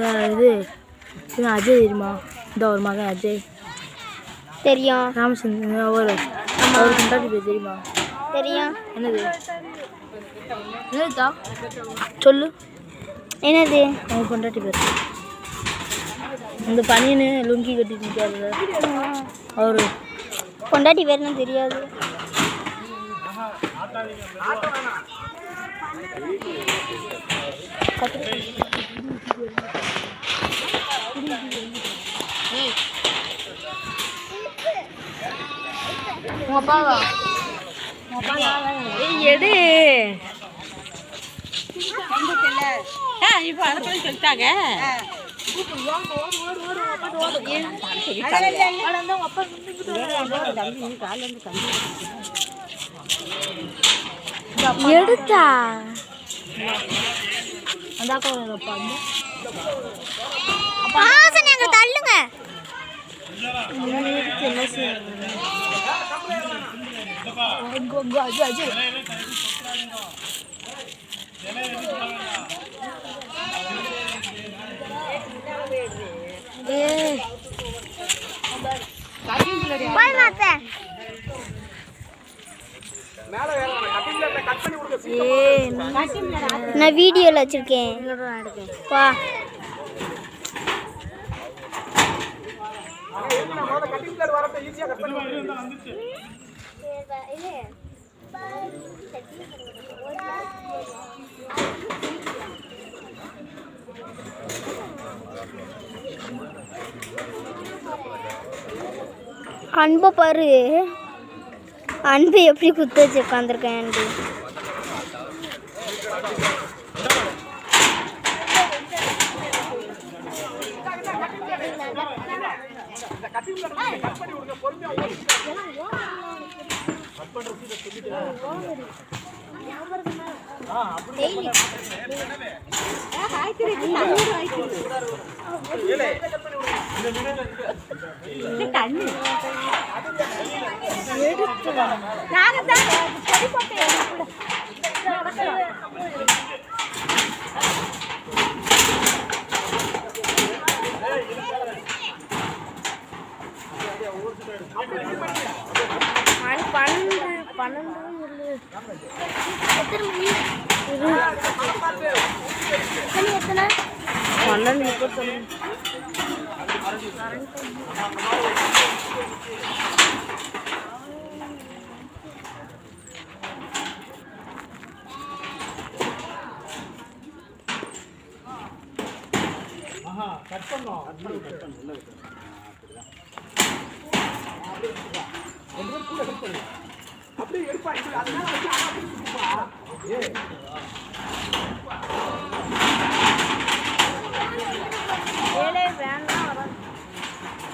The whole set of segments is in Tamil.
இந்த இது இவன் அஜய் தெரியுமா? இந்த ஒரு மகன் அஜய். தெரியும். ராமச்சந்திரன் அவர். அவர் கொண்டாடி பேர் தெரியுமா? தெரியும். என்னது? என்னதுதா? சொல்லு. என்னது? அவன் பொண்டாட்டி பேர். இந்த பனியனு லுங்கி கட்டிட்டு நிற்காரு அவரு. பொண்டாட்டி பேருன்னு தெரியாது. அப்பாவா எடு இப்போ அதை சொல்லிட்டாங்க எடுத்தா அந்த ஒரு அப்பா வந்து ஆசனை தள்ளுங்க என்ன செய்யறது அஜய் அஜய் ஏய் போய் மாத்த ஏய் நான் வீடியோல வச்சிருக்கேன். வா. அன்பை பாரு. அன்பு எப்படி குத்து வச்சு உட்காந்துருக்கேன் அன்பு. தண்ணி எடுத்து நானும் தான் மணி பன்னெண்டு பன்னெண்டு எத்தனை மணி மணி எத்தனை பன்னெண்டு முப்பத்தொன்று ஏழே வேண்டாம் வரும்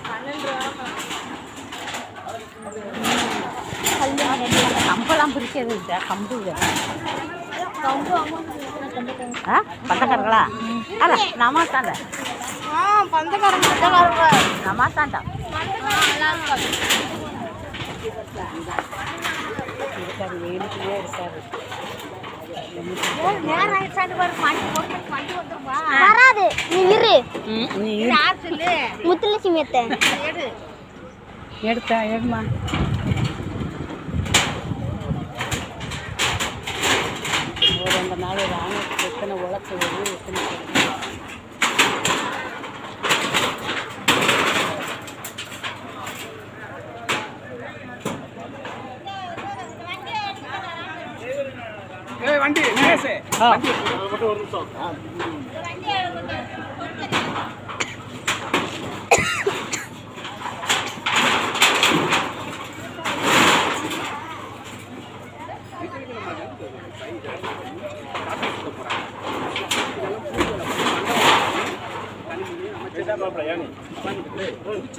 பன்னெண்டு கம்பெல்லாம் பிரிக்கிறது இல்லை கம்பு ஆ? அல்ல நம்ம தாண்ட ஆ பந்தக்காரங்க பந்தக்காரங்க நம்ம தாண்டா இருக்காரு. வெயிலுக்குள்ளே இருக்காரு வராது நீ இரு. ம். நீ முத்துலட்சுமி அத்தை. எடுத்தா எடுமா. ஒரு ரெண்டு நாள் ராணுவத்துக்கு எத்தனை உழைச்சி எத்தனை கிடைக்கும். வண்டி நேசே. ஆ.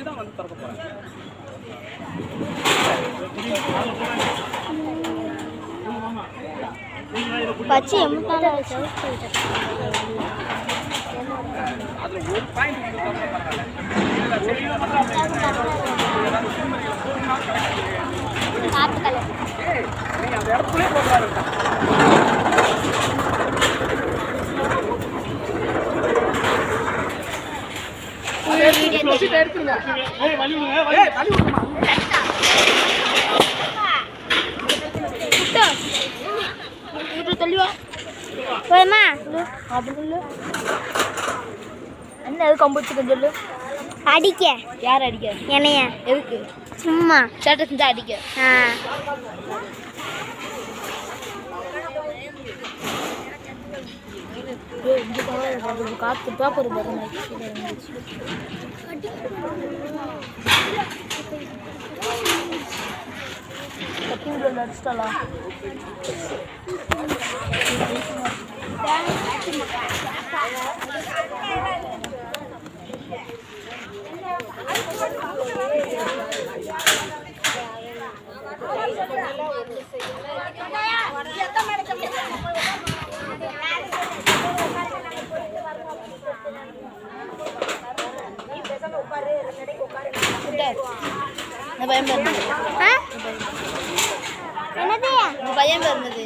தான் வந்து திறக்க போறேன் பச்சை எடுத்துருங்க. என்ன எது கம்பு வச்சுக்கன்னு சொல்லு. அடிக்க. யார் அடிக்க? என்னைய. எதுக்கு? சும்மா. சேட்டை செஞ்சா அடிக்க. ஆ. காத்து பேப்பர் பாருங்க இருந்துச்சு. கட்டிங் பிளேட் அடிச்சிட்டாளா இந்த பையன் பேர் என்னது?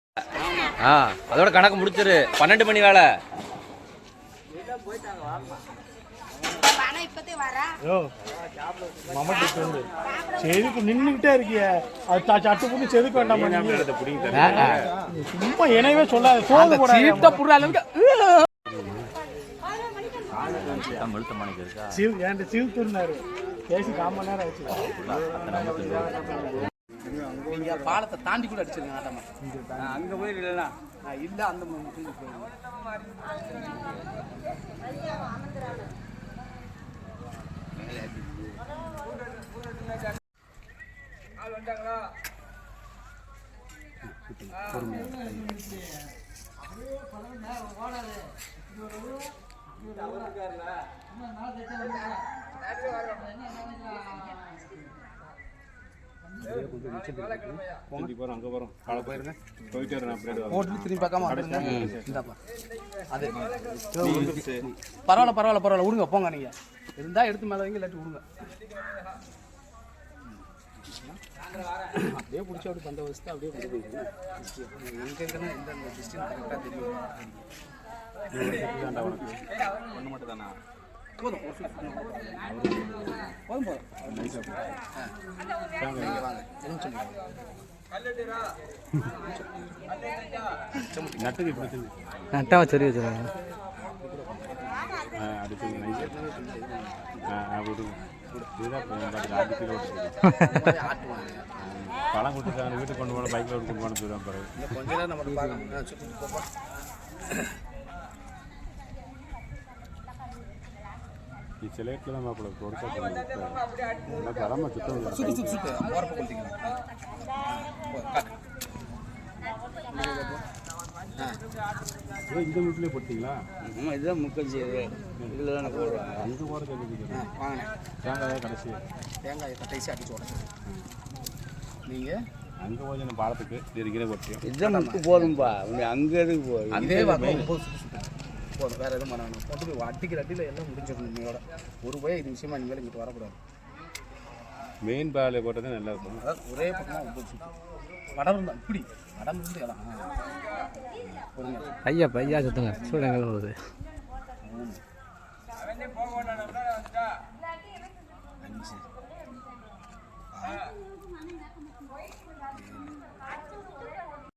ஆ அதோட கணக்கு முடிச்சிரு. பன்னெண்டு மணி வேலை. செதுக்கு நின்றுக்கிட்டே இருக்கிய. அது சட்டு புண்ணு செதுக்க வேண்டாமா? சும்மா எனவே சொல்லாத சோது போடாத. மழுத்த மணிக்கு இருக்கா? பேசி நேரம் ஆச்சு. நீங்க பாலத்தை தாண்டி கூட அடிச்சிருங்க ஆட்டமா. அங்க போய் இல்லைன்னா. இல்ல அந்த முட்டுக்கு போய் போட்டு திரும்பி பார்க்காம இந்தாப்பா. அது. பரவாயில்ல பரவாயில்ல பரவாயில்ல. விடுங்க போங்க நீங்க. இருந்தா எடுத்து மேல வைங்க இல்லாட்டி விடுங்க அப்படியே பிடிச்சி அப்படி பந்த வச்சுட்டு அப்படியே கொண்டு போயிருங்க எங்க எங்கெல்லாம் எந்த டிஸ்டன்ஸ் கரெக்டாக தெரியும்? ஒன்று மட்டும் தானா? போதும் ஒரு. போதும் பழம் கொடுத்துருக்காங்க வீட்டுக்கு கொண்டு போன பைக்கில் கொண்டு போன பிறகு இன்னும் கொஞ்ச நேரம் நம்ம பார்க்கணும் ಈ ಸೆಲೆಕ್ಟ್ಲ ಮಾಪಡ ತೋರ್ಸಕ್ಕೆ ಗರಮ ಸುತ್ತ சுத்தி சுத்தி சுத்து ஓரப்ப கொடுத்தீங்க இந்த வீட்டிலே போட்டீங்களா ஆமாம் இதுதான் முக்கஞ்சி இதில் தானே போடுறாங்க அங்கே போகிற சொல்லிட்டு வாங்கினேன் தேங்காய் கடைசி தேங்காயை கட்டைசி அடிச்சு உடச்சு நீங்கள் அங்கே போய் நம்ம பாலத்துக்கு இருக்கிற போட்டியும் இதுதான் முக்கு போதும்பா உன்னை அங்க எதுக்கு போய் அதே போதும் வேறு எதுவும் பண்ண வேணாம். போட்டு போய் அடிக்கிற அடியில் எல்லாம் முடிஞ்சிடணும் உண்மையோட ஒரு போய் இது விஷயமா இனிமேல் இங்கிட்டு வரக்கூடாது. மெயின் பாலை போட்டது நல்லா இருக்கும். அதாவது ஒரே பக்கமாக ஒம்பது சுற்றி வடம் இருந்தால் இப்படி வடம் இருந்து பொறுமை ஐயா பையா சுத்துங்க சூடங்கள் போகுது. அஞ்சு.